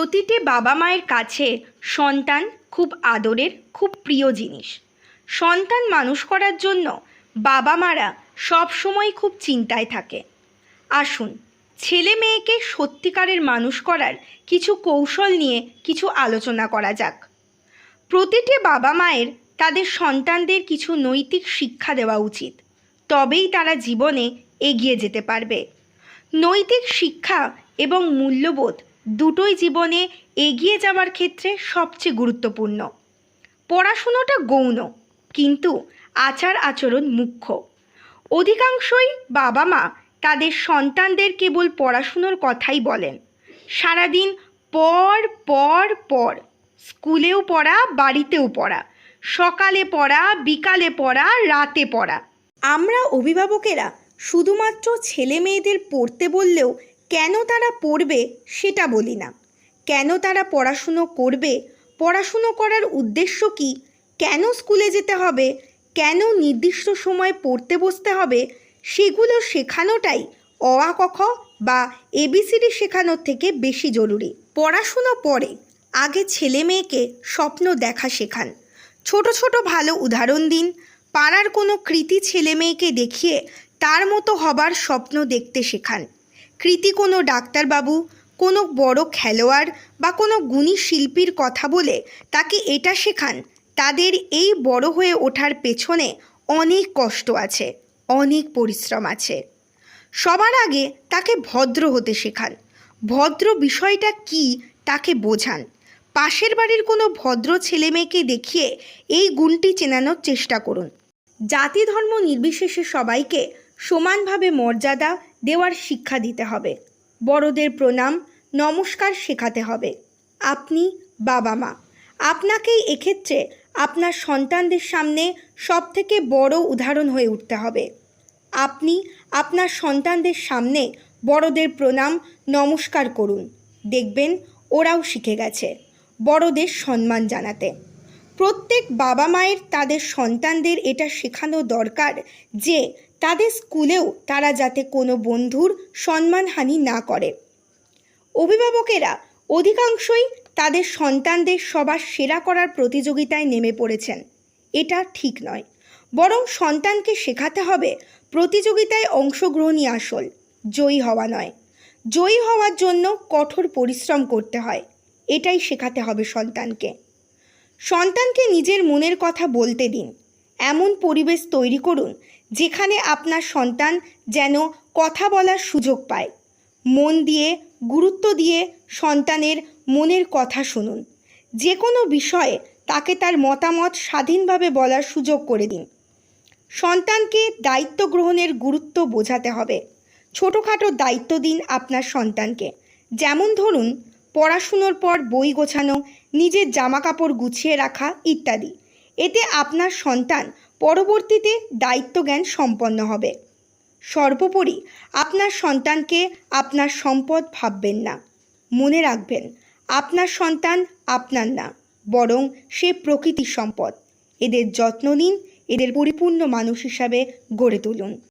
প্রতিটি বাবা মায়ের কাছে সন্তান খুব আদরের, খুব প্রিয় জিনিস। সন্তান মানুষ করার জন্য বাবা মারা সবসময় খুব চিন্তায় থাকে। আসুন, ছেলে মেয়েকে সত্যিকারের মানুষ করার কিছু কৌশল নিয়ে কিছু আলোচনা করা যাক। প্রতিটি বাবা মায়ের তাদের সন্তানদের কিছু নৈতিক শিক্ষা দেওয়া উচিত। তবেই তারা জীবনে এগিয়ে যেতে পারবে। নৈতিক শিক্ষা এবং মূল্যবোধ দুটোই জীবনে এগিয়ে যাওয়ার ক্ষেত্রে সবচেয়ে গুরুত্বপূর্ণ। পড়াশুনোটা গৌণ, কিন্তু আচার আচরণ মুখ্য। অধিকাংশই বাবা মা তাদের সন্তানদের কেবল পড়াশুনোর কথাই বলেন। সারাদিন পর পর পর। স্কুলেও পড়া, বাড়িতেও পড়া। সকালে পড়া, বিকালে পড়া, রাতে পড়া। আমরা অভিভাবকেরা শুধুমাত্র ছেলে মেয়েদের পড়তে বললেও কেন তারা পড়বে সেটা বলি না। কেন তারা পড়াশুনো করবে, পড়াশুনো করার উদ্দেশ্য কি? কেন স্কুলে যেতে হবে? কেন নির্দিষ্ট সময় পড়তে বসতে হবে? সেগুলো শেখানোটাই অ আ ক খ বা এবিসিডি শেখানোর থেকে বেশি জরুরি। পড়াশুনো পরে আগে ছেলে মেয়েকে স্বপ্ন দেখা শেখান। ছোট ছোট ভালো উদাহরণ দিন। পাড়ার কোনো কৃতি ছেলে মেয়েকে দেখিয়ে তার মতো হবার স্বপ্ন দেখতে শেখান। কৃতি কোনো ডাক্তারবাবু, কোনো বড় খেলোয়াড় বা কোনো গুণী শিল্পীর কথা বলে তাকে এটা শেখান, তাদের এই বড় হয়ে ওঠার পেছনে অনেক কষ্ট আছে, অনেক পরিশ্রম আছে। সবার আগে তাকে ভদ্র হতে শেখান। ভদ্র বিষয়টা কি তাকে বোঝান। পাশের বাড়ির কোনো ভদ্র ছেলে মেয়েকে দেখিয়ে এই গুণটি চেনানোর চেষ্টা করুন। জাতি ধর্ম নির্বিশেষে সবাইকে সমানভাবে মর্যাদা দেওয়ার শিক্ষা দিতে হবে। বড়দের প্রণাম, নমস্কার শেখাতে হবে। আপনি বাবা মা। আপনাকেই এক্ষেত্রে আপনার সন্তানদের সামনে সবথেকে বড় উদাহরণ হয়ে উঠতে হবে। আপনি আপনার সন্তানদের সামনে বড়দের প্রণাম, নমস্কার করুন। দেখবেন ওরাও শিখে গেছে। বড়দের সম্মান জানাতে। প্রত্যেক বাবা মায়ের তাদের সন্তানদের এটা শেখানো দরকার যে তাদের স্কুলেও তারা যাতে কোনো বন্ধুর সম্মানহানি না করে। অভিভাবকেরা অধিকাংশই তাদের সন্তানদের সবার সেরা করার প্রতিযোগিতায় নেমে পড়েছেন। এটা ঠিক নয়। বরং সন্তানকে শেখাতে হবে প্রতিযোগিতায় অংশগ্রহণই আসল, জয়ী হওয়া নয়। জয়ী হওয়ার জন্য কঠোর পরিশ্রম করতে হয়। এটাই শেখাতে হবে সন্তানকে। সন্তানকে নিজের মনের কথা বলতে দিন। এমন পরিবেশ তৈরি করুন, যেখানে আপনার সন্তান যেন কথা বলার সুযোগ পায়। মন দিয়ে, গুরুত্ব দিয়ে সন্তানের মনের কথা শুনুন। যে কোনো বিষয়ে তাকে তার মতামত স্বাধীনভাবে বলার সুযোগ করে দিন। সন্তানকে দায়িত্ব গ্রহণের গুরুত্ব বোঝাতে হবে। ছোটোখাটো দায়িত্ব দিন আপনার সন্তানকে। যেমন ধরুন, পড়াশুনোর পর বই গোছানো নিজের জামা কাপড় গুছিয়ে রাখা ইত্যাদি। এতে আপনার সন্তান পরবর্তীতে দায়িত্বজ্ঞান সম্পন্ন হবে। সর্বোপরি আপনার সন্তানকে আপনার সম্পদ ভাববেন না। মনে রাখবেন, আপনার সন্তান আপনার না, বরং সে প্রকৃতির সম্পদ। এদের যত্ন নিন, এদের পরিপূর্ণ মানুষ হিসাবে গড়ে তুলুন।